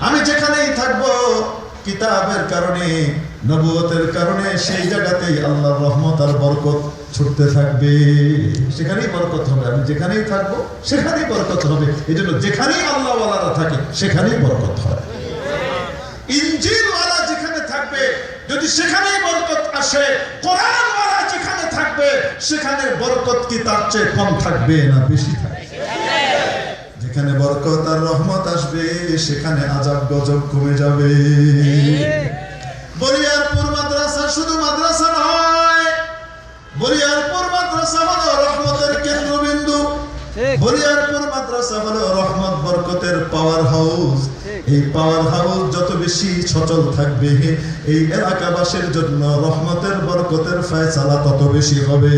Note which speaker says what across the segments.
Speaker 1: আমি যেখানেই থাকব কিতাবের কারণে, নবুয়তের কারণে, সেই জায়গাতেই আল্লাহর রহমত আর বরকত ছুটতে থাকবে। সেখানেই বরকত হবে। আমি যেখানেই থাকব, সেখানেই বরকত হবে। এই জন্য যেখানেই আল্লাহওয়ালারা থাকে, সেখানেই বরকত হয়। ইঞ্জিলওয়ালা যেখানে থাকবে, যদি সেখানেই বরকত আসে কোরআনওয়ালা যেখানে থাকবে, সেখানে বরকত কি তার চেয়ে কম থাকবে না, বেশি থাকবে। যেখানে বরকত আর রহমত আসবে সেখানে আজাব গজব কমে যাবে। বরিয়ারপুর মাদ্রাসা শুধু মাদ্রাসা নয় বরিয়ারপুর মাদ্রাসা হলো রহমতের কেন্দ্রবিন্দু। বরিয়ারপুর মাদ্রাসা হলো রহমত বরকতের পাওয়ার হাউস এই পাওয়ার হাউস যত বেশি সচল থাকবে এই এলাকাবাসীর জন্য রহমতের বরকতের ফয়সালা তত বেশি হবে।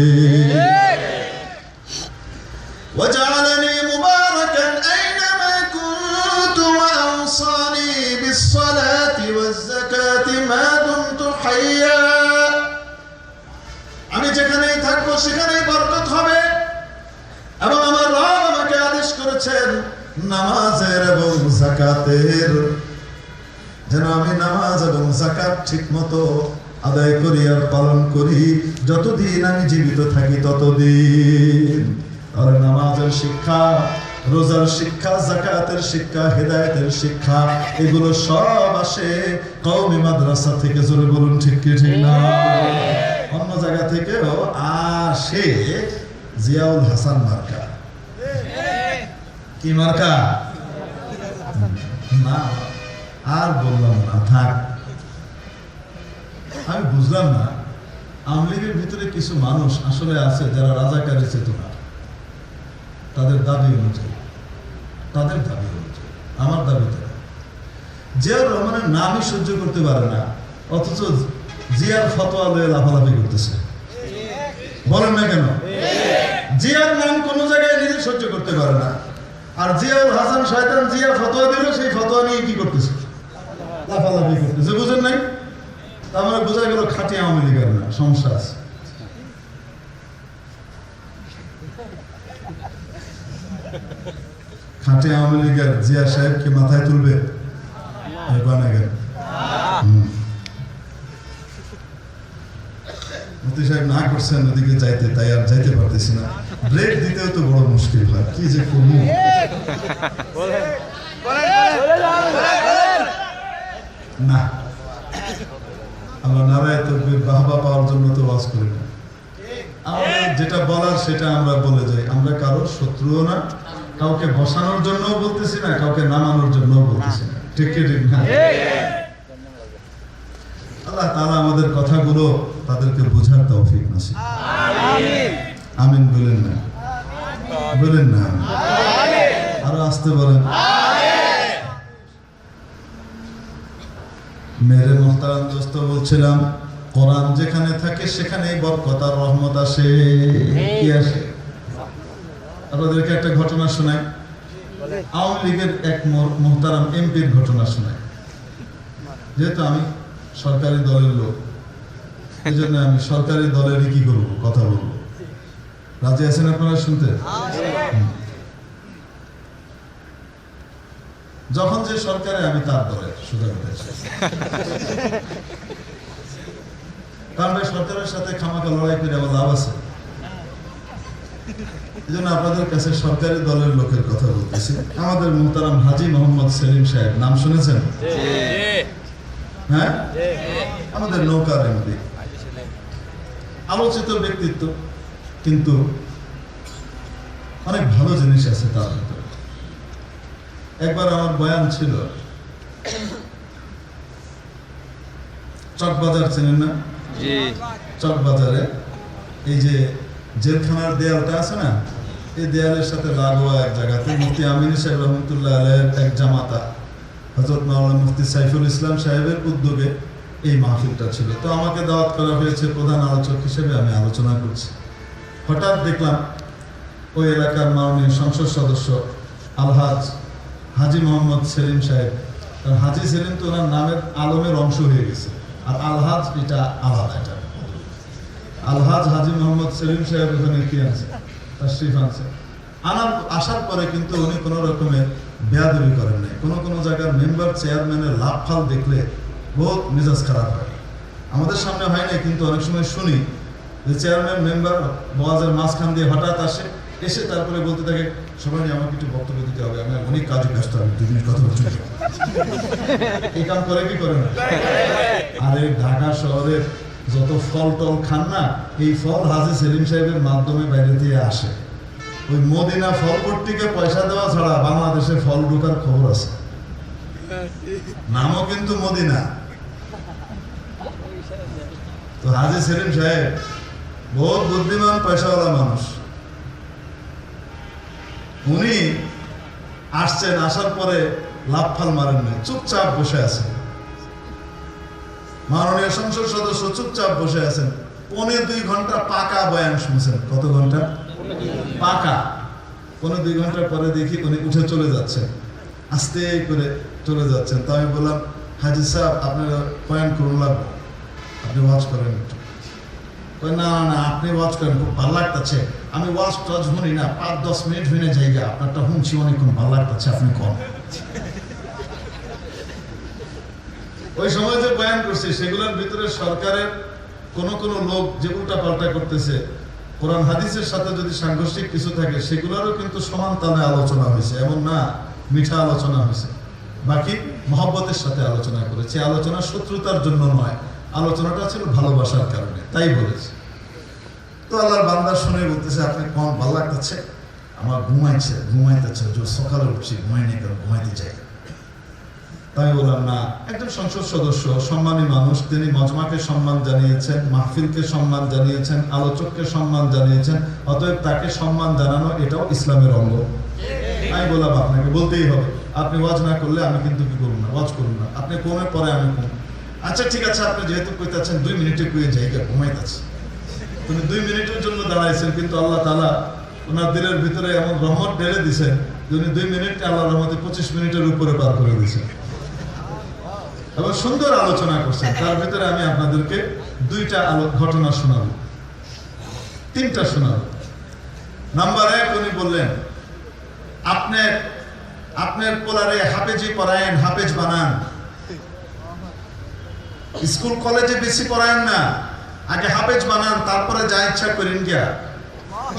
Speaker 1: নামাজের এবং জাকাতের। যেন আমি নামাজ এবং জাকাত ঠিক মতো আদায় করি আর পালন করি যতদিন আমি জীবিত থাকি ততদিন। আর নামাজের শিক্ষা রোজার শিক্ষা জাকাতের শিক্ষা হেদায়েতের শিক্ষা এগুলো সব আসে কওমি মাদ্রাসা থেকে জোরে বলুন ঠিক কি ঠিক না? অন্য জায়গা থেকেও আসে জিয়াউল হাসান মার্কা। কি মার্কা? না, আর বললাম না, থাক। আমি বুঝলাম না আওয়ামী লীগের ভিতরে কিছু মানুষ আসলে আছে যারা রাজাকারী চেতনা। তাদের দাবি অনুযায়ী, তাদের দাবি অনুযায়ী, আমার দাবি তারা জিয়াউর রহমানের নামই সহ্য করতে পারে না, অথচ জিয়ার ফতোয়া লয়ে লাফালাফি করতেছে। বলেন না কেন? জিয়ার নাম কোনো জায়গায় নিজে সহ্য করতে পারে না। আর জিয়াউল হাসান শয়তান জিয়া ফতোয়া দিল, সেই ফতোয়া নিয়ে কি করতেছে? লাফালাফি করতেছে, বুঝেন নাই? তার মানে বোঝা গেল খাঁটি আওয়ামী লীগের না, সমস্যা আছে। খাঁটি জিয়া সাহেবকে মাথায় তুলবে? বানাগের। সাহেব না করছেন, ওদিকে যাইতে, তাই আর যাইতে পারতেছি না। ব্রেক দিতেও তো বড় মুশকিল হয়। কি যে করব? না। আমরা নারায় তকবির বাহবা পাওয়ার জন্য তো ওয়াজ করি না। যেটা বলার সেটা আমরা বলে যাই। আমরা কারও শত্রুও না, কাউকে বসানোর জন্য বলতেছি না, কাউকে নামানোর জন্য বলতেছি না। ঠিক ঠিক না? আল্লাহ তাআলা আমাদের কথাগুলো তাদেরকে বোঝার তৌফিক নসিব। আমিন। বলেন না। বলেন না। আরও আসতে বলেন। মেরে মোহতারাম দোস্ত, বলছিলাম, কোরআন যেখানে থাকে সেখানেই বরকত আর রহমত আসে। কি আসে? আপনাদেরকে একটা ঘটনা শোনাই। আওয়ামী লীগের এক মোহতারাম এমপির ঘটনা শোনাই। যেহেতু আমি সরকারি দলের লোক এই জন্য আমি সরকারি দলেরই কি করব? কথা বলব। রাজি আছেন আপনারা শুনতে? যখন যে সরকারে আমি তার সোজা কথা কারণ সরকারের সাথে খামাকা লড়াই করে আবার লাভ আছে। এই জন্য আপনাদের কাছে সরকারি দলের লোকের কথা বলতেছি। আমাদের মুহতারাম হাজি মোহাম্মদ সেলিম সাহেব, নাম শুনেছেন? হ্যাঁ? আমাদের নৌকার এমপি আলোচিত ব্যক্তিত্ব। কিন্তু অনেক ভালো জিনিস আছে তার ভিতরে। একবার আমার বয়ান ছিল চকবাজার চেনেন না? চকবাজারে এই যে জেলখানার দেয়ালটা আছে না এই দেয়ালের সাথে লাগোয়া এক জায়গাতে মুফতি আমিন সাহেব রহমতুল্লাহ আলের এক জামাতা হজরত মাওলানা মুফতি সাইফুল ইসলাম সাহেবের উদ্যোগে এই মাহফিলটা ছিল। তো আমাকে দাওয়াত করা হয়েছে প্রধান আলোচক হিসেবে আমি আলোচনা করছি। হঠাৎ দেখলাম ওই এলাকার মাননীয় সংসদ সদস্য আলহাজ হাজি মোহাম্মদ সেলিম সাহেব। কারণ হাজি সেলিম তো ওনার নামের আলমের অংশ হয়ে গেছে। আর আলহাজ এটা আলাদা এটা আলহাজ হাজি মোহাম্মদ সেলিম সাহেব ওখানে কি আছে? তাশরিফ আনছে আনার আসার পরে কিন্তু উনি কোনো রকমের বেয়াদবি করেন নাই। কোনো কোনো জায়গার মেম্বার, চেয়ারম্যানের লাভ ফাল দেখলে বহুত মেজাজ খারাপ হয়। আমাদের সামনে হয় না কিন্তু অনেক সময় শুনি যে চেয়ারম্যান মেম্বার বওয়াজের মাঝখান দিয়ে হঠাৎ আসে, এসে তারপরে বলতে থাকে, সবাই আমাকে একটু বক্তব্য দিতে হবে, আমি অনেক কাজে ব্যস্ত, আমি দুই মিনিট কথা বলছি। এই কাম করে কি করে না? আরে ঢাকা শহরের যত ফল টল খান না, এই ফল হাজি সেলিম সাহেবের মাধ্যমে বাইরে দিয়ে আসে। ওই মদিনা ফল পট্টিকে পয়সা দেওয়া ছাড়া বাংলাদেশে ফল ঢোকার খবর আছে। নামও কিন্তু মদিনা। তো হাজি সেলিম সাহেব বহুত বুদ্ধিমান পয়সাওয়ালা মানুষ। উনি আসছেন, আসার পরে লাভ ফাল মারেন নাই, চুপচাপ বসে আছেন। মাননীয় সংসদ সদস্য চুপচাপ বসে আছেন। পনে দুই ঘণ্টা পাকা বয়ান শুনছেন। কত ঘণ্টা? পাকা। পনে দুই ঘণ্টা পরে দেখি উনি উঠে চলে যাচ্ছেন আস্তে করে চলে যাচ্ছেন। তো আমি বললাম, হাজি সাহেব, আপনার বয়ান করুন লাগবে। আপনি ওয়াচ করেন একটু। কই, না না, না আপনি করেন খুব ভালো লাগতেছে। আমি না পাঁচ দশ মিনিট আপনারটা শুনছি অনেকক্ষণ ভালো লাগতেছে আপনি কম ওই সময় যে বয়ান করছে সেগুলোর ভিতরে সরকারের কোন কোন লোক যে উল্টা পাল্টা করতেছে কোরআন হাদিসের সাথে যদি সাংঘর্ষিক কিছু থাকে সেগুলোরও কিন্তু সমান তালে আলোচনা হয়েছে এমন না মিঠা আলোচনা হয়েছে। বাকি মহব্বতের সাথে আলোচনা করেছে আলোচনা শত্রুতার জন্য নয়। আলোচনাটা ছিল ভালোবাসার কারণে, তাই বলেছে। তো আল্লাহর বান্দা শুনে বলতেছে, আপনি কম ভালো লাগতেছে? আমার ঘুমাইছে, ঘুমাইতেছে, যে সকালে উঠছি, ঘুমাই নেই কারণ ঘুমাইতে চাই তাই বললাম, না, একজন সংসদ সদস্য, সম্মানী মানুষ, তিনি মজমাকে সম্মান জানিয়েছেন, মাহফিলকে সম্মান জানিয়েছেন, আলোচককে সম্মান জানিয়েছেন, অতএব তাকে সম্মান জানানো এটাও ইসলামের অঙ্গ। আমি বললাম, আপনাকে বলতেই হবে, আপনি ওয়াজ না করলে আমি কিন্তু কি করব না, ওয়াজ করুন না। আপনি কোমে পরে আমি কোন আচ্ছা ঠিক আছে, আপনি যেহেতু কইতাছেন দুই মিনিটে কুয়ে জায়গা ঘুমাইতেছে। তিনি দুই মিনিটের জন্য দাঁড়াইছেন, কিন্তু আল্লাহ তালা ওনার দিলের ভিতরে এমন রহমত ঢেলে দিছেন যে উনি দুই মিনিটকে আল্লাহ রহমতে পঁচিশ মিনিটের উপরে পার করে দিয়েছেন। এবং সুন্দর আলোচনা করছেন। তার ভিতরে আমি আপনাদেরকে দুইটা আলো, ঘটনা শোনাবো। তিনটা শোনাবো। নাম্বার এক, উনি বললেন, আপনার আপনার পোলারে হাফেজি পড়ায়েন হাফেজ বানান। স্কুল, কলেজে বেশি পড়ায়েন না। আগে হাফেজ বানান, তারপরে যা ইচ্ছা করেন গিয়া।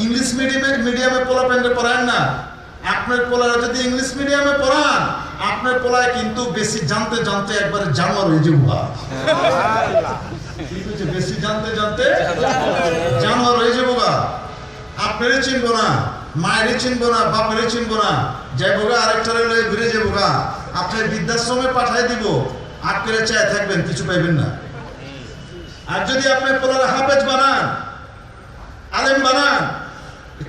Speaker 1: ইংলিশ মিডিয়ামে মিডিয়ামে পোলা প্যান্ডে পড়ায়েন না। আপনার পোলারা যদি ইংলিশ মিডিয়ামে পড়ান, আপনার পোলায় কিন্তু বেশি জানতে জানতে একবারে জানোয়ার হয়ে যাব। কিন্তু যে বেশি জানতে জানতে জানোয়ার হয়ে যাব গা। আপনারই চিনবো না মায়েরই চিনবো না বাপেরই চিনবো না। যাইবো গা, আরেকটারে লয়ে ঘুরে যাব গা। আপনার বৃদ্ধাশ্রমে পাঠাই দিব। করে চায়, থাকবেন, কিছু পাইবেন না। আর যদি আপনার পোলারা হাফেজ বানান, আলেম বানান,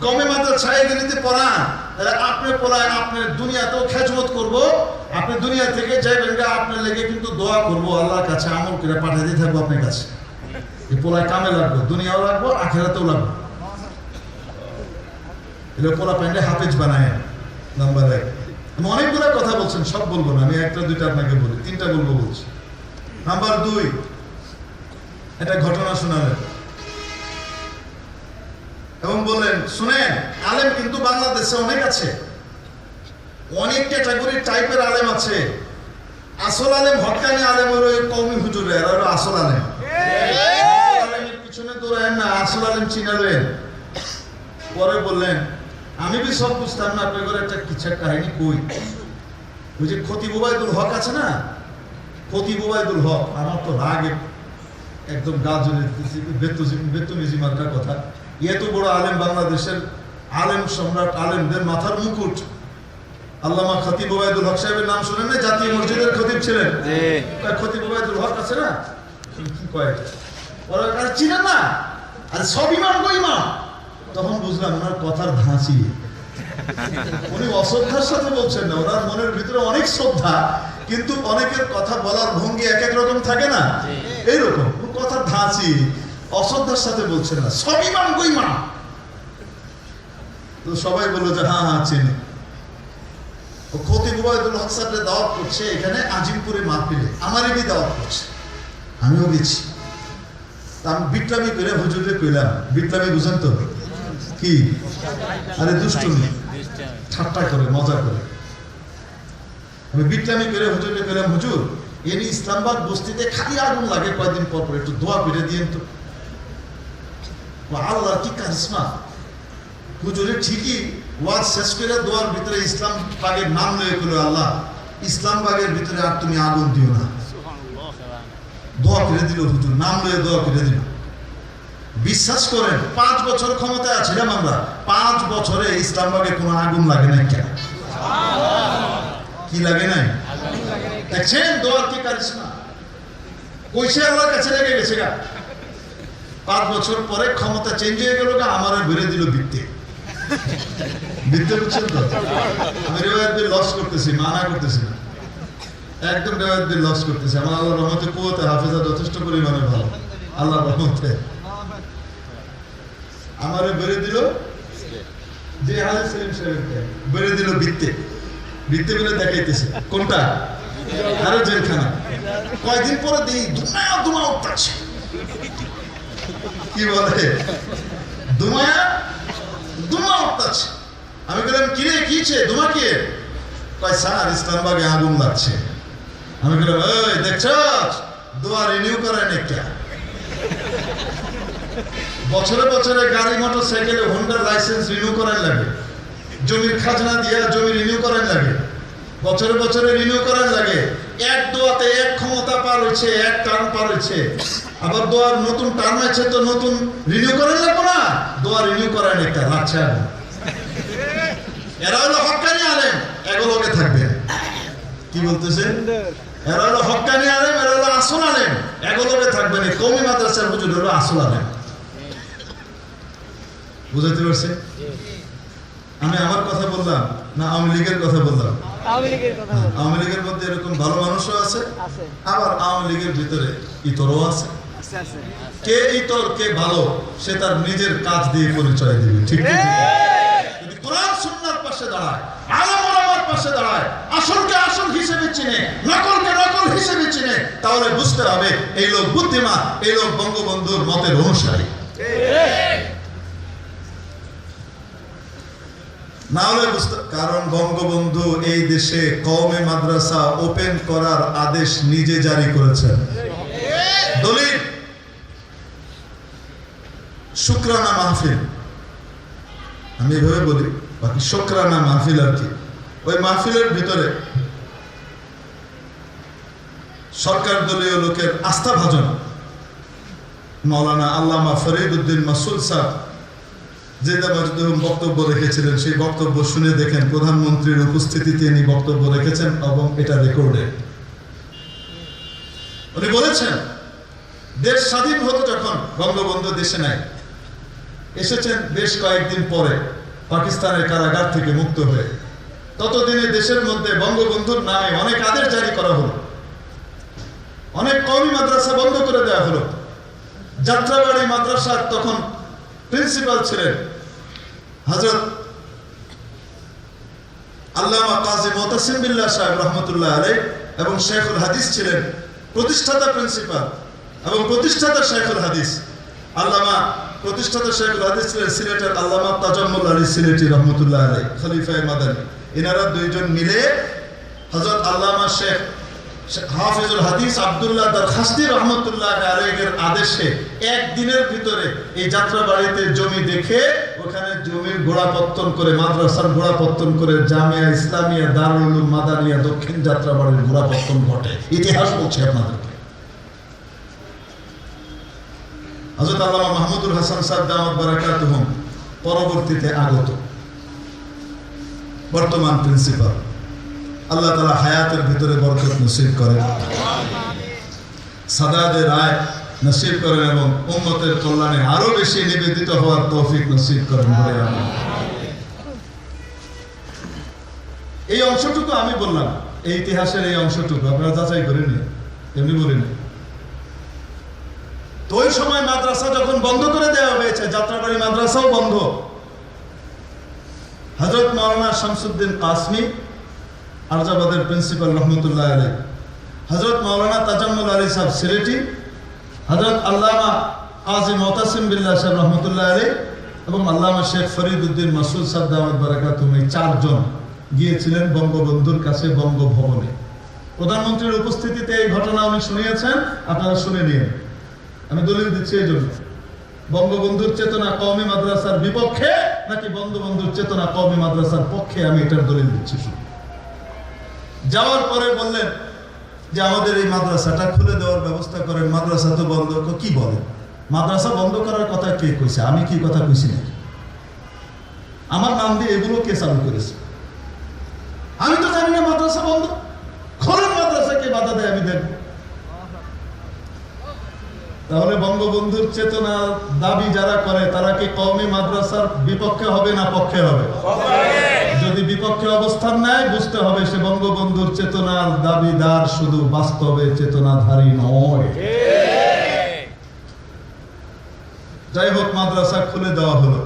Speaker 1: কমে মাত্র ছায় গেলিতে পড়ান, তাহলে আপনার পোলায় আপনার দুনিয়াতেও খেজমত করব, আপনি দুনিয়া থেকে যাইবেন আপনার লেগে কিন্তু দোয়া করব, আল্লাহর কাছে আমল করে পাঠিয়ে দিয়ে থাকব আপনার কাছে। এই পোলায় কামে লাগবো, দুনিয়াও লাগবো, আখেরাতেও লাগবো। এগুলো পোলা প্যান্ডে হাফেজ বানায়, নাম্বার এক। অনেকগুলো কথা বলছেন সব বলব না আমি একটা দুইটা আপনাকে বলি তিনটা বলব বলছি। নাম্বার দুই একটা ঘটনা শোনালেন। এবং বললেন শুনেন আলেম কিন্তু বাংলাদেশে অনেক আছে। অনেক ক্যাটাগরি টাইপের আলেম আছে। আসল আলেম হকানি আলেম ওই কৌমি হুজুরে হলো আসল আলেম। পিছনে দৌড়ায় না আসল আলেম চিনালেন পরে বললেন আমি বি সব বুঝতাম না আপনার ঘরে একটা কিচ্ছার কাহিনী কই? ওই যে খতিব ওবায়দুল হক আছে না? খতিব ওবায়দুল হক আমার তো রাগে একদম গা জ্বলে বেতুমিজি মার্কার কথা। এত বড় আলেম বাংলাদেশের আলেম সম্রাট আলেমদের মাথার মুকুট। আল্লামা খতিব ওবায়দুল হক সাহেবের নাম শুনেন না জাতীয় মসজিদের খতিব ছিলেন। খতিব ওবায়দুল হক আছে না? কি কয়? ওরা কাছে চিনেন না? আর সব ইমাম গো ইমাম। তখন বুঝলাম ওনার কথার ধাঁচি উনি অশ্রদ্ধার সাথে বলছেন না, ওনার মনের ভিতরে অনেক শ্রদ্ধা, কিন্তু অনেকের কথা বলার ভঙ্গি এক এক রকম থাকে না? এইরকম কথার ধাঁচি অশ্রদ্ধার সাথে বলছেন না। সব ইমাম গো ইমাম তো সবাই বলল যে হ্যাঁ হ্যাঁ চিনি। ও খতিব ওবায়দুল হক সাহেবরে দাওয়াত করছে, এখানে আজিমপুরে মাহফিলে। আমারই বি দাওয়াত করছে। আমিও গেছি। আমি বিট্রামি করে হুজুরে কইলাম, বিট্রামি বুঝেন তো? কি? আরে দুষ্টুমি। ঠাট্টা করে মজা করে। আমি বিটলামি করে হুজুরকে গেলাম হুজুর এনি ইসলামাবাদ বস্তিতে খালি আগুন লাগে কয়েকদিন পর পর একটু দোয়া তো। আল্লাহ কি কারিশমা। হুজুরে ঠিকই ওয়াজ শেষ করে দোয়ার ভিতরে ইসলাম বাগের নাম লয়ে গেল আল্লাহ। ইসলাম বাগের ভিতরে আর তুমি আগুন দিও না। দোয়া করে দিল হুজুর নাম লয়ে দোয়া করে দিল। বিশ্বাস করেন, পাঁচ বছর ক্ষমতায় আছিলাম আমরা পাঁচ বছরে ইসলামবাগে কোনো আগুন লাগে নাই কেন? কি লাগে নাই? দেখছেন? দোয়ার কি কারিশমা? কইসে আল্লাহর কাছে লেগে গেছে গা। পাঁচ বছর পরে ক্ষমতা চেঞ্জ হয়ে গেল গা, আমার বেড়ে দিল বৃত্তে। বৃত্তে বুঝছেন তো? আমি রেওয়ায়ত লস করতেছি, মানা করতেছি না। একদম রেওয়ায়ত দিয়ে লস করতেছি। আমার আল্লাহ রহমতে কুয়াতে হাফেজা যথেষ্ট পরিমাণে ভালো। আল্লাহ রহমতে। আমারে বেড়ে দিল যে হাজি সেলিম সাহেবকে। বেড়ে দিল বৃত্তে বৃত্তে বেড়ে দেখাইতেছে। কোনটা? আরও জেলখানা। কয়েকদিন পরে দিই দুমায়া দুমা উঠতেছে কি বলে? দুমায়া দুমা উঠতেছে আমি বললাম কিরে কিছে দুমা কে? কয়, স্যার, ইসলামবাগে আগুন লাগছে। আমি বললাম ওই দেখছ? দোয়া রিনিউ করেন একটা বছরে বছরে গাড়ি, মোটর, সাইকেলে হোন্ডার লাইসেন্স রিনিউ করার লাগে। জমির খাজনা দিয়ে জমি রিনিউ করার লাগে। বছরে বছরে রিনিউ করার লাগে। এক দোয়াতে এক ক্ষমতা পার হয়েছে, এক টার্ম পার হয়েছে। আবার দোয়ার নতুন টার্ম আছে তো নতুন রিনিউ করার লাগবে না? দোয়া রিনিউ করার একটা আচ্ছা। এরা হলো হকানি আলেম এগুলোকে থাকবে। কি বলতেছে? এরা হলো হকানি আলেম, এরা হলো আসল আলেম এগুলোকে থাকবে না। কমি মাদ্রাসার হুজুর হলো আসল আলেম। বুঝাতে পারছে? আমি আমার কথা বললাম না আওয়ামী লীগের কথা বললাম?
Speaker 2: আওয়ামী লীগের
Speaker 1: মধ্যে এরকম ভালো মানুষও আছে আবার আওয়ামী লীগের ভিতরে ইতরও আছে। কে ইতর কে ভালো সে তার নিজের কাজ দিয়ে পরিচয় দিবে ঠিক যদি কোরআন সুন্নার পাশে দাঁড়ায় আলম ওলামার পাশে দাঁড়ায় আসলকে আসল হিসেবে চিনে নকলকে নকল হিসেবে চিনে তাহলে বুঝতে হবে এই লোক বুদ্ধিমান এই লোক বঙ্গবন্ধুর মতের অনুসারী। না কারণ বঙ্গবন্ধু এই দেশে কওমে মাদ্রাসা ওপেন করার আদেশ নিজে জারি করেছেন। দলিল, শুক্রানা মাহফিল। আমি এভাবে বলি, বাকি শুক্রানা মাহফিল আর কি। ওই মাহফিলের ভিতরে সরকার দলীয় লোকের আস্থা ভাজন। মৌলানা আল্লামা ফরিদ উদ্দিন মাসুদ সাহ জেদা বক্তব্য রেখেছিলেন, সেই বক্তব্য শুনে দেখেন প্রধানমন্ত্রীর উপস্থিতিতে তিনি বক্তব্য রেখেছেন এবং এটা রেকর্ডে। উনি বলেছেন, দেশ স্বাধীন হলো যখন বঙ্গবন্ধু দেশে নাই। এসেছেন বেশ কয়েকদিন পরে পাকিস্তানের কারাগার থেকে মুক্ত হয়ে। ততদিনে দেশের মধ্যে বঙ্গবন্ধুর নামে অনেক আদেশ জারি করা হলো। অনেক কওমি মাদ্রাসা বন্ধ করে দেওয়া হলো। যাত্রাবাড়ি মাদ্রাসা তখন প্রিন্সিপাল ছিলেন। হজরত আল্লামা কাজী মোতাসিম বিল্লাহ সাহেব রহমতুল্লাহ আলাই এবং শেখুল হাদিস ছিলেন প্রতিষ্ঠাতা প্রিন্সিপাল এবং প্রতিষ্ঠাতা শেখুল হাদিস। আল্লামা প্রতিষ্ঠাতা শেখুল হাদিস ছিলেন সিলেটের আল্লামা তাজাম্মুল আলী সিলেটি রহমতুল্লাহ আলাই খলিফায় মাদানী। এনারা দুইজন মিলে হজরত আল্লামা শেখ আব্দুল্লাহ দরখাস্তি রহমতুল্লাহ আলাইহির আদেশে একদিনের ভিতরে এই যাত্রা বাড়িতে জমি দেখে ওখানে করে, মাদ্রাসার করে দক্ষিণ যাত্রা বাড়ির ঘটে। ইতিহাস বলছে আপনাদেরকে হযরত আল্লামা মাহমুদুল হাসান সাহেব পরবর্তীতে আগত। বর্তমান প্রিন্সিপাল। আল্লাহ তালা হায়াতের ভিতরে বরকত নসিব করেন। সাদাদের রায় নসিব করেন এবং উম্মতের কল্যাণে আরও বেশি নিবেদিত হওয়ার তৌফিক নসিব করেন এই অংশটুকু আমি বললাম। এই ইতিহাসের এই অংশটুকু আপনারা যাচাই করে নিন। এমনি বলিনি তো ওই সময় মাদ্রাসা যখন বন্ধ করে দেওয়া হয়েছে, যাত্রাবাড়ি মাদ্রাসাও বন্ধ। হজরত মাওলানা শামসুদ্দিন কাসমি আরজাবাদের প্রিন্সিপাল রহমতুল্লাহ আলী হজরত মাওলানা তাজাম্মুল আলী সাহেব সিলেটি হজরত আল্লামা কাজী মোতাসিম বিল্লাহ সাহেব রহমতুল্লাহ আলী এবং আল্লামা শেখ ফরিদ উদ্দিন মাসুদ বারাকাতুম এই চারজন গিয়েছিলেন বঙ্গবন্ধুর কাছে বঙ্গভবনে। প্রধানমন্ত্রীর উপস্থিতিতে এই ঘটনা উনি শুনিয়েছেন, আপনারা শুনে নিন। আমি দলিল দিচ্ছি এই জন্য। বঙ্গবন্ধুর চেতনা কওমি মাদ্রাসার বিপক্ষে নাকি বঙ্গবন্ধুর চেতনা কওমি মাদ্রাসার পক্ষে? আমি এটার দলিল দিচ্ছি শুনুন। যাওয়ার পরে বললেন যে, আমাদের এই মাদ্রাসাটা খুলে দেওয়ার ব্যবস্থা করেন। মাদ্রাসা তো বন্ধ। কি বলেন মাদ্রাসা বন্ধ করার কথা কে কইছে? আমি কি কথা কইছি নাকি? আমার নাম দিয়ে এগুলো কে চালু করেছে? আমি তো জানি না মাদ্রাসা বন্ধ। খোলেন মাদ্রাসাকে বাধা দেয় আমি দেখব। তাহলে বঙ্গবন্ধুর চেতনা দাবি যারা করে, তারা কি কওমি মাদ্রাসার বিপক্ষে হবে না পক্ষে হবে। বিপক্ষে অবস্থান নেয়, বুঝতে হবে সে বঙ্গবন্ধুর চেতনার দাবিদার শুধু বাস্তবে চেতনাধারী নয়। যাই হোক, মাদ্রাসা খুলে দেওয়া হলো।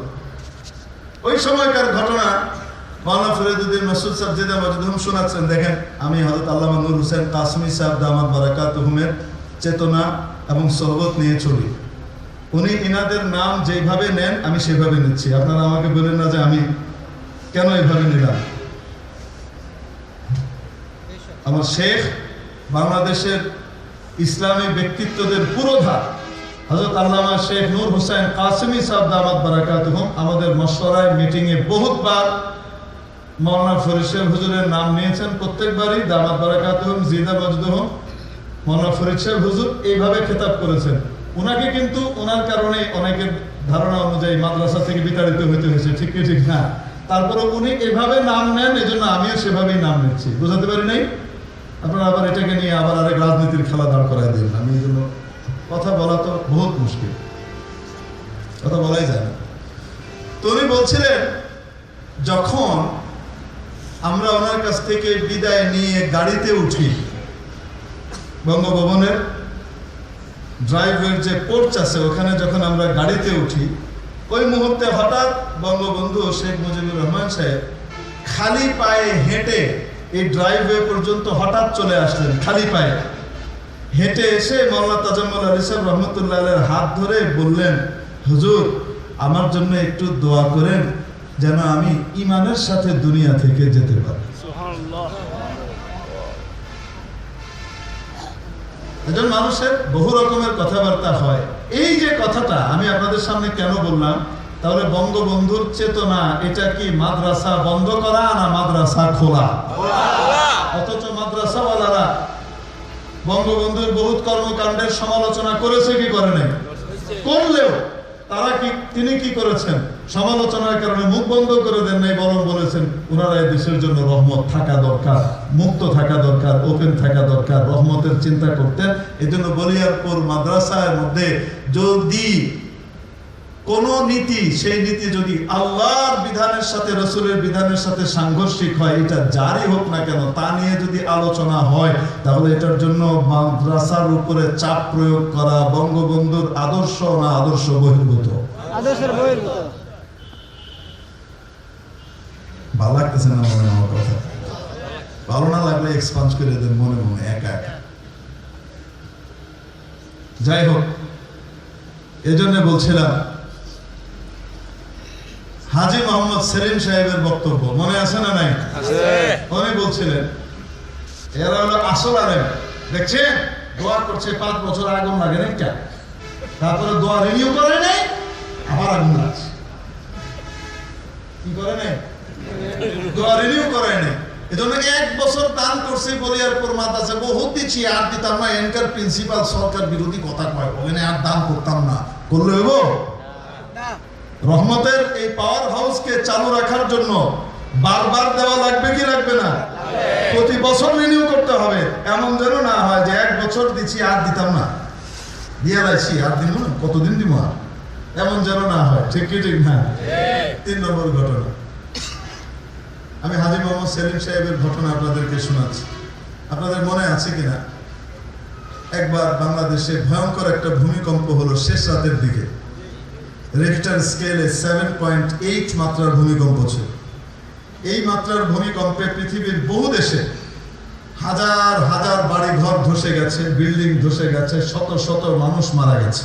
Speaker 1: ওই সময়কার ঘটনা, মাওলানা ফরিদুদ্দিন মাসুদ সাহেব মজদুম শোনাচ্ছেন। দেখেন, আমি হযরত আল্লামা কাসমি সাহেব দামাত বারাকাতুহুমের চেতনা এবং সহবত নিয়ে চলি। উনি ইনাদের নাম যেইভাবে নেন, আমি সেভাবে নিচ্ছি। আপনারা আমাকে বলেন না যে আমি কেন এইভাবে নিলাম আমার শেখ বাংলাদেশের ইসলামী ব্যক্তিত্বদের পুরোধা হজরত আল্লামা শেখ নূর দামাত বারাকাতুহুম, আমাদের মশওয়ারায় মিটিংয়ে বহুতবার মৌলানা ফরিদ হুজুরের নাম নিয়েছেন প্রত্যেকবারই, দামাত বারাকাতুহুম, জিদা মজদুহুম। মৌলানা ফরিদ হুজুর এইভাবে খেতাব করেছেন। ওনাকে কিন্তু ওনার কারণে অনেকের ধারণা অনুযায়ী মাদ্রাসা থেকে বিতাড়িত হইতে হয়েছে, ঠিক ঠিক না? তারপরে উনি এভাবে নাম নেন এই জন্য আমিও সেভাবেই নাম নিচ্ছি। বুঝাতে পারি নাই? আপনারা আবার এটাকে নিয়ে আবার আরেক রাজনীতির খেলা দাঁড় করাই দিন। আমি এই জন্য কথা বলা তো বহুত মুশকিল। কথা বলাই যায় না। তো উনি বলছিলেন, যখন আমরা ওনার কাছ থেকে বিদায় নিয়ে গাড়িতে উঠি, বঙ্গভবনের ড্রাইভের যে পোর্চ আছে, ওখানে যখন আমরা গাড়িতে উঠি ওই মুহূর্তে হঠাৎ বঙ্গবন্ধু শেখ মুজিবুর রহমান সাহেব খালি পায়ে হেঁটে এই ড্রাইভওয়ে পর্যন্ত হঠাৎ চলে আসলেন, খালি পায়ে। হেঁটে এসে মৌলানা তাজাম্মুল আলী সাহেব রহমতুল্লাহ হাত ধরে বললেন, হুজুর, আমার জন্য একটু দোয়া করেন যেন আমি ইমানের সাথে দুনিয়া থেকে যেতে পারি। একজন মানুষের বহু রকমের কথাবার্তা হয়। এই যে কথাটা আমি আপনাদের সামনে কেন বললাম, তাহলে বঙ্গবন্ধুর চেতনা, এটা কি মাদ্রাসা বন্ধ করা না মাদ্রাসা খোলা? অথচ মাদ্রাসা মাদ্রাসাওয়ালারা বঙ্গবন্ধুর বহুত কর্মকাণ্ডের সমালোচনা করেছে কি করে নাই? করলেও তারা কি, তিনি কি করেছেন? সমালোচনার কারণে মুখ বন্ধ করে দেন নাই, বরং বলেছেন, ওনারা দেশের জন্য রহমত থাকা দরকার, মুক্ত থাকা দরকার ওপেন থাকা দরকার, রহমতের চিন্তা করতেন। এই জন্য বলিয়ারপুর মাদ্রাসার মধ্যে যদি কোন নীতি সেই নীতি যদি আল্লাহর বিধানের সাথে রসুলের বিধানের সাথে সাংঘর্ষিক হয় এটা যারই হোক না কেন তা নিয়ে যদি আলোচনা হয় তাহলে এটার জন্য মাদ্রাসার উপরে চাপ প্রয়োগ করা বঙ্গবন্ধুর আদর্শ না আদর্শ বহির্ভূত?
Speaker 2: আদর্শের বহির্ভূত।
Speaker 1: ভালো লাগতেছে না মনে আমার কথা? ভালো না লাগলে এক্সপান্স করে দেন মনে মনে একা একা। যাই হোক এই জন্য বলছিলাম হাজি মোহাম্মদ সেলিম সাহেবের বক্তব্য মনে আছে না নাই? উনি বলছিলেন। এরা হলো আসল আলেম। দোয়া করছে পাঁচ বছর আগুন লাগে নাই কেন? তারপরে দোয়া রিনিউ করে নাই আবার আগুন লাগছে। কি করে নাই? দোয়া রিনিউ করে নাই। এজন্য এক বছর দান করছে বলিয়ারপুর মাদ্রাসা বহুত দিচ্ছি আর দিতাম না। এনকার প্রিন্সিপাল সরকার বিরোধী কথা কয়। ওখানে আর দান করতাম না। করলে হইব? রহমতের এই পাওয়ার হাউসকে চালু রাখার জন্য বারবার দেওয়া লাগবে কি লাগবে না? প্রতি বছর রিনিউ করতে হবে। এমন যেন না হয় যে এক বছর দিচ্ছি, আর দিতাম না। দিয়ে লাইছি আর দিব না? কতদিন দিব আর? এমন যেন না হয়। ঠিক কি, ঠিক না? তিন নম্বর ঘটনা। আমি হাজি মোহাম্মদ সেলিম সাহেবের ঘটনা আপনাদেরকে শোনাচ্ছি। আপনাদের মনে আছে কিনা? একবার বাংলাদেশে ভয়ঙ্কর একটা ভূমিকম্প হলো শেষ রাতের দিকে। রেক্টার স্কেলে সেভেন পয়েন্ট এইট মাত্রার ভূমিকম্প ছিল। এই মাত্রার ভূমিকম্পে পৃথিবীর বহু দেশে হাজার হাজার বাড়ি ঘর ধসে গেছে, বিল্ডিং ধসে গেছে, শত শত মানুষ মারা গেছে।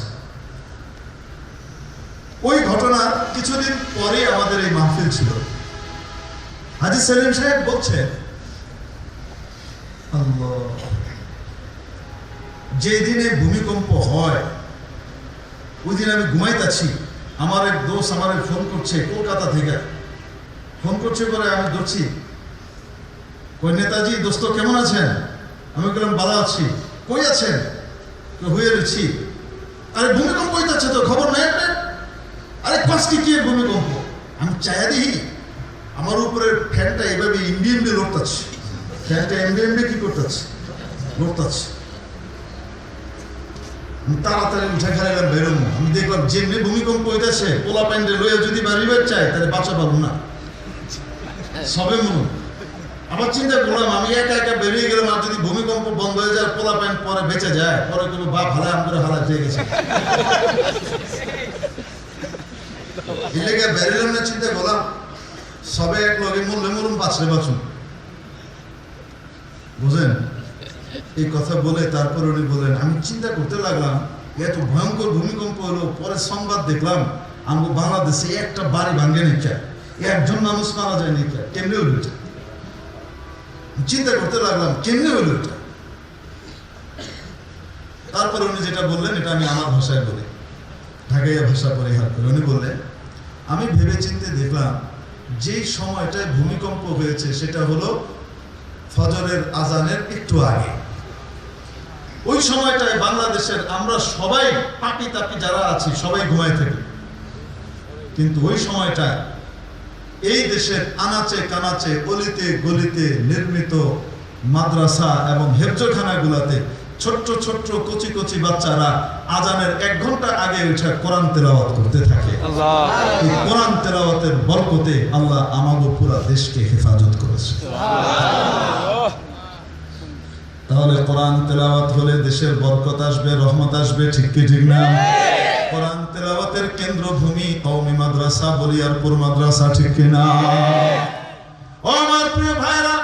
Speaker 1: ওই ঘটনা কিছুদিন পরে আমাদের এই মাহফিল ছিল। হাজি সেলিম সাহেব বলছেন আল্লাহ, যেদিনে ভূমিকম্প হয়, ওই দিন আমি ঘুমাইতেছি। আমার এক দোষ আমার ফোন করছে, কলকাতা থেকে। ফোন করছে পরে আমি ধরছি, কই নেতাজি, দোস্ত কেমন আছেন? আমি বললাম, ভালো আছি। কই আছেন? হয়ে রয়েছি আরে, ভূমিকম্প হইতেছে তো, খবর নাই আপনার? আরে কষ্টি কি ভূমিকম্প? আমি চাই দিই, আমার উপরে ফ্যানটা এভাবে ইন্ডি ইন্ডি লড়তাচ্ছে ফ্যানটা এমডি এমডি কি করতেছে? লড়তাচ্ছে আমি তাড়াতাড়ি উঠে খেলাম বেরোবো। আমি দেখলাম যেমনি ভূমিকম্প হইতেছে পোলা প্যান্ডে লইয়া যদি বাড়িবার চাই, তাহলে বাঁচা পাবো না। সবে মন। আবার চিন্তা করলাম, আমি একা একা বেরিয়ে গেলাম, আর যদি ভূমিকম্প বন্ধ হয়ে যায় পোলা প্যান্ট পরে বেঁচে যায়, পরে কোনো বাপ হালায় আম করে হালায় দিয়ে গেছে। এই লেগে বেরিলাম না, চিন্তা করলাম, সবে এক লগে মরলে মরুন, বাঁচলে বাঁচুন। বুঝেন এই কথা বলে তারপর উনি বলেন আমি চিন্তা করতে লাগলাম, এত ভয়ঙ্কর ভূমিকম্প হলো, পরে সংবাদ দেখলাম আমাকে বাংলাদেশে একটা বাড়ি ভাঙ্গে নিচ্ছে একজন মানুষ মারা যায় নিচ্ছে কেমনি হলো এটা? চিন্তা করতে লাগলাম, কেমনি হলো এটা? তারপর উনি যেটা বললেন, এটা আমি আমার ভাষায় বলি। ঢাকাইয়া ভাষা পরিহার করে। উনি বললেন, আমি ভেবে চিন্তে দেখলাম যে সময়টায় ভূমিকম্প হয়েছে, সেটা হলো ফজরের আজানের একটু আগে। ওই সময়টায় বাংলাদেশের আমরা সবাই পাপি তাপি যারা আছি সবাই ঘুমায় থাকি। কিন্তু ওই সময়টায় এই দেশের আনাচে কানাচে অলিতে গলিতে নির্মিত মাদ্রাসা এবং হেফজখানাগুলোতে ছোট্ট ছোট্ট কচি কচি বাচ্চারা আজানের এক ঘণ্টা আগে উঠে কোরআন তেলাওয়াত করতে থাকে। কোরআন তেলাওয়াতের বরকতে আল্লাহ আমাগো পুরা দেশকে হেফাজত করেছে। তাহলে কোরআন তেলাওয়াত হলে দেশের বরকত আসবে, রহমত আসবে, ঠিক কি ঠিক না? কোরআন তেলাওয়াতের কেন্দ্রভূমি কওমি মাদ্রাসা, বলিয়ারপুর মাদ্রাসা, ঠিক কি না? ও আমার প্রিয় ভাইরা,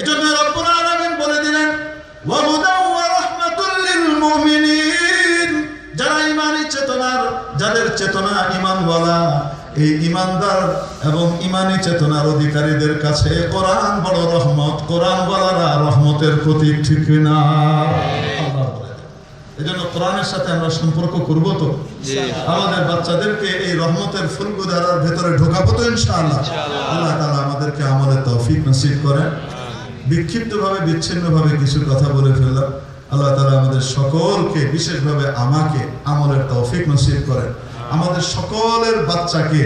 Speaker 1: এজন্য রব্বুল আলামিন বলে দিলেন, ওয়া হুদাও ওয়া রাহমাতুল লিল মুমিনিন। যারা ইমানি চেতনার, যাদের চেতনা ইমানওয়ালা এই ইমানদার এবং ইমানি চেতনার অধিকারীদের কাছে কোরআন বড় রহমত কোরআন বলারা রহমতের প্রতীক ঠিক না দেন। এজন্য কোরআনের সাথে আমরা সম্পর্ক করব তো? আমাদের বাচ্চাদেরকে এই রহমতের ফুলগুদারার ভেতরে ঢোকাবো তো ইনশাআল্লাহ। আল্লাহ তাআলা আমাদেরকে আমলের তৌফিক নসিব করেন। বিক্ষিপ্তভাবে বিচ্ছিন্নভাবে কিছু কথা বলে ফেললাম। আল্লাহ তাআলা আমাদের সকলকে বিশেষভাবে আমাকে আমলের তৌফিক নসিব করেন। আমাদের সকলের বাচ্চাকে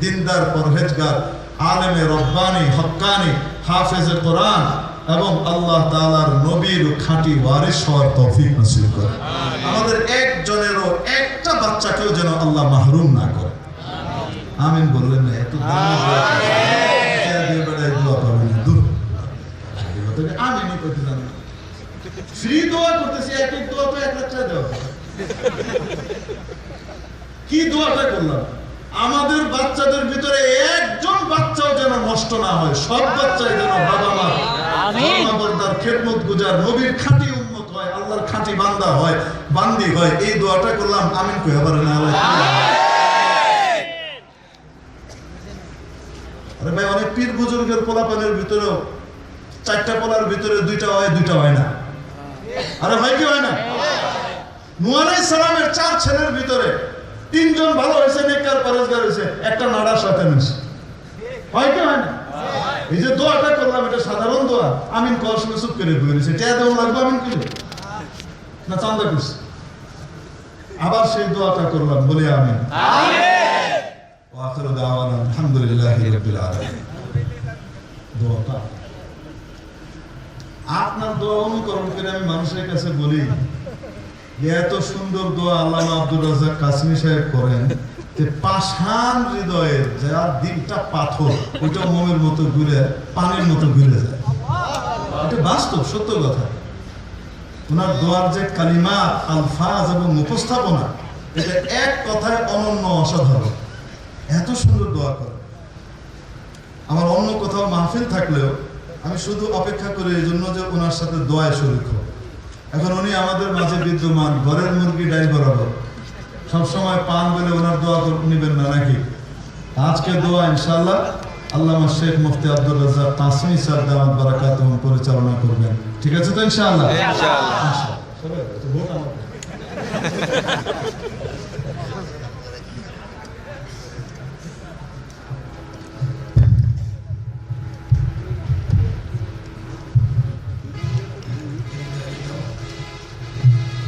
Speaker 1: দিনদার পরহেজগার আলেমে রব্বানি হক্কানি হাফেজে কোরআন এবং আল্লাহ তালার নবীর খাঁটি ওয়ারিস হওয়ার তৌফিক নসিব করেন। আমাদের একজনেরও একটা বাচ্চাকেও যেন আল্লাহ মাহরুম না করে। আমিন বললেন না এত করতে জানি। ফ্রি দোয়া করতেছি এক এক দোয়া তো এক লাখ টাকা দেওয়া। কি দোয়াটা করলাম আমাদের বাচ্চাদের ভিতরে একজন বাচ্চাও যেন নষ্ট না হয় সব বাচ্চাই যেন বাবা মা। খেদমত গুজার নবীর খাঁটি উন্মত হয় আল্লাহর খাঁটি বান্দা হয় বান্দি হয়। এই দোয়াটা করলাম আমিন কই আবার না আরে ভাই অনেক পীর বুজুর্গের পোলাপানের ভিতরেও চারটা পোলার ভিতরে দুইটা হয় দুইটা হয় না। আরে হয় কি হয় না? নুয়ালাই সালামের চার ছেলের ভিতরে তিনজন ভালো হয়েছে নেককার পরেজগার হয়েছে একটা নাড়ার সাথে মিশে হয় কি হয় না এই যে দোয়াটা করলাম এটা সাধারণ দোয়া আমিন করার সময় চুপ করে বলে দিয়েছে টেয়া দেওয়া লাগবে আমিন করে না চান্দা করছে আবার সেই দোয়াটা করলাম বলে আমিন واخر دعوانا الحمد لله رب العالمين দোয়াটা আপনার দোয়া অনুকরণ করে আমি মানুষের কাছে বলি যে এত সুন্দর দোয়া আব্দুর সাহেব করেন যে যার পাথর, ওইটা মতো ঘুরে, পানির মতো ঘুরে যায়। এটা বাস্তব, সত্য কথা। ওনার দোয়ার যে কালিমা আলফাজ এবং উপস্থাপনা, এটা এক কথায় অনন্য অসাধারণ। এত সুন্দর দোয়া করে আমার অন্য কোথাও মাহফিল থাকলেও আমি শুধু অপেক্ষা করি এই জন্য যে ওনার সাথে দোয়ায় হব। এখন উনি আমাদের মাঝে বিদ্যমান ঘরের মুরগি ডাই বরাবর। সবসময় পান বলে ওনার দোয়া নিবেন না নাকি? আজকে দোয়া ইনশাল্লাহ আল্লামা শেখ মুফতি আব্দুল রাজ্জাক কাসমি সাহেব দামাত বারাকাত পরিচালনা করবেন। ঠিক আছে তো ইনশাআল্লাহ?
Speaker 3: ইনশাআল্লাহ।